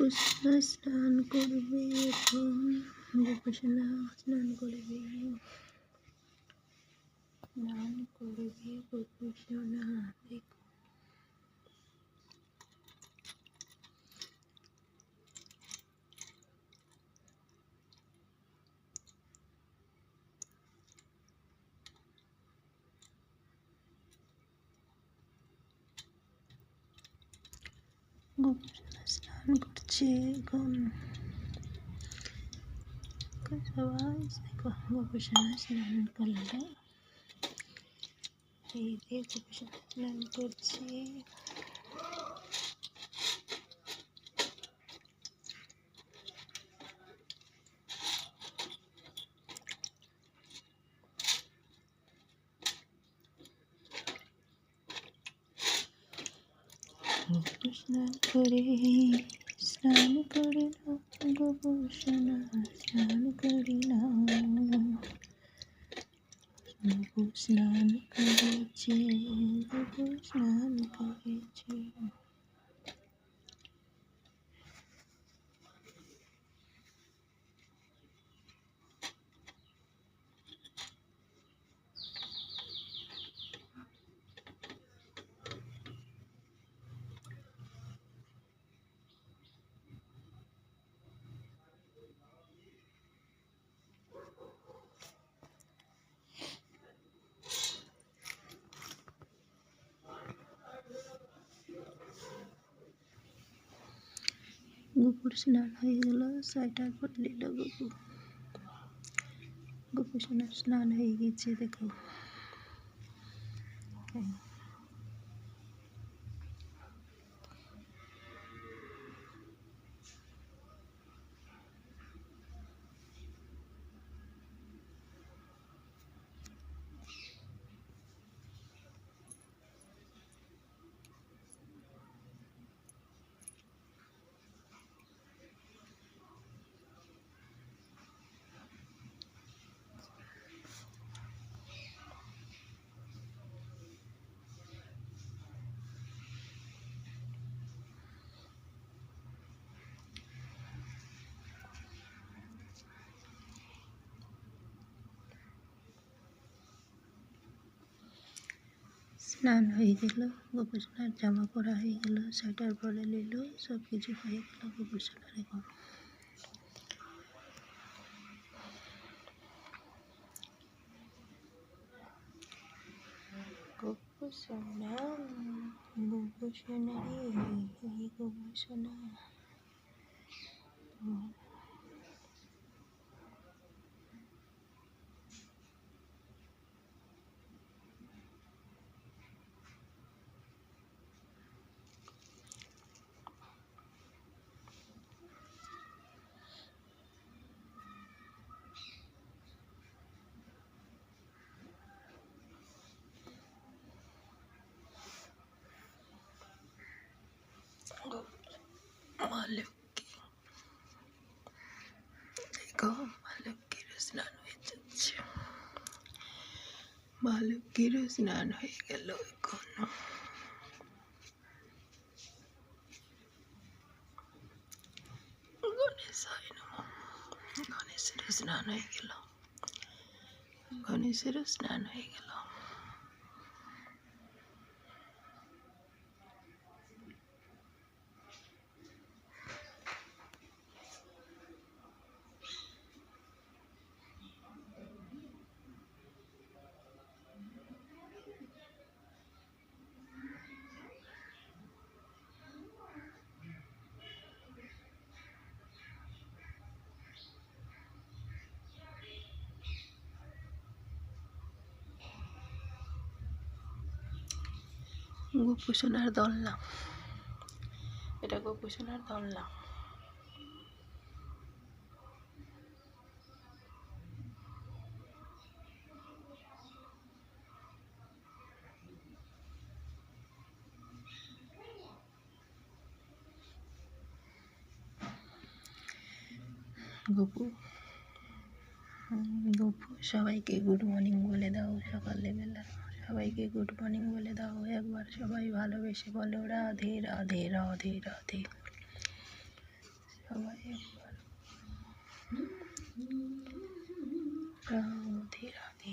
গোপুষণা স্নান করবে এখন গোপুষণা স্নান করবে স্নান করবে গোপুষণা দেখো গোপুষণা স্নান করছে এখন সবাই দেখো গোপুষণা স্নান করল এই যে গোপুষণা স্নান করছে গোপু স্নান করে স্নান করে গোপুষণা স্নান করে নাও গোপু স্নান করেছে গোপু স্নান করেছে গোপুর স্নান হয়ে গেল সোয়েটার পর নিল গপু গপু সোনার স্নান হয়ে গেছে দেখো। স্নান হয়ে গেল গোপুসোনার জামা পরা হয়ে গেল, সোয়েটার পরে নিল সব কিছু হয়ে গেল গোপুসোনার এখন গোপুসোনা গোপুসোনা রে গোপুসোনা মা লক্ষ্মী দেখো মা লক্ষ্মীর স্নান হয়ে যাচ্ছে মা লক্ষ্মীর স্নান হয়ে গেল এখন গণেশ হয় নম গণেশের স্নান হয়ে গেল গোপুসোনার দোলনা এটা গোপুসোনার দোলনা গপু গপু সবাইকে গুড মর্নিং বলে দাও সকালবেলা সবাইকে গুড মর্নিং বলে দাও, একবার সবাই ভালোবেসে বলো, রাধে রাধে রাধে রাধে। সবাই একবার। রাধে রাধে।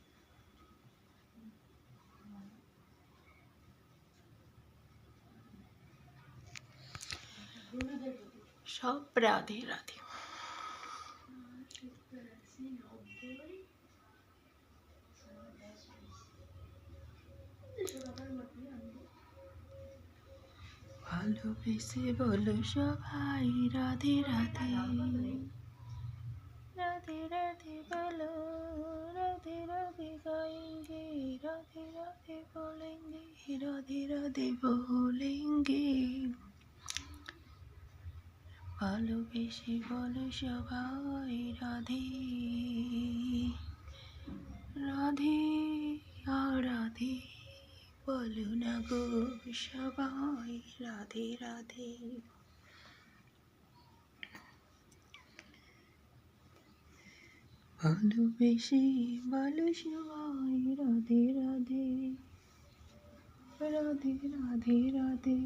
সব রাধে রাধে। ভালোবেসে বলো সবাই রাধে রাধে। রাধে রাধে বলো, রাধে রাধে গায়েঙ্গে রাধে রাধে বলেঙ্গে, রাধে রাধে বলেঙ্গে। ভালোবেসে বলো সবাই রাধে। রাধে রাধে, বলো না গো সবাই রাধে রাধে। ভালোবেসে বলো সবাই রাধে রাধে। রাধে রাধে রাধে।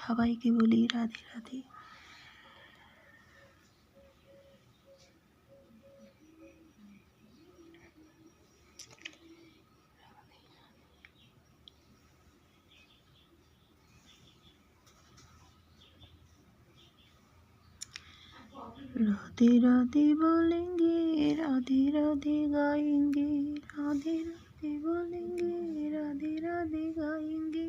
সবাইকে বলি রাধে রাধে। Radhe Radhe বলেঙ্গে, Radhe Radhe গাইঙ্গে Radhe Radhe বলেঙ্গে, Radhe Radhe গাইঙ্গে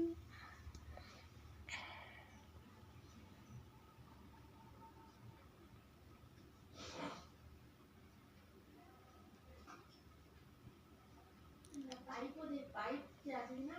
Iphone i 呢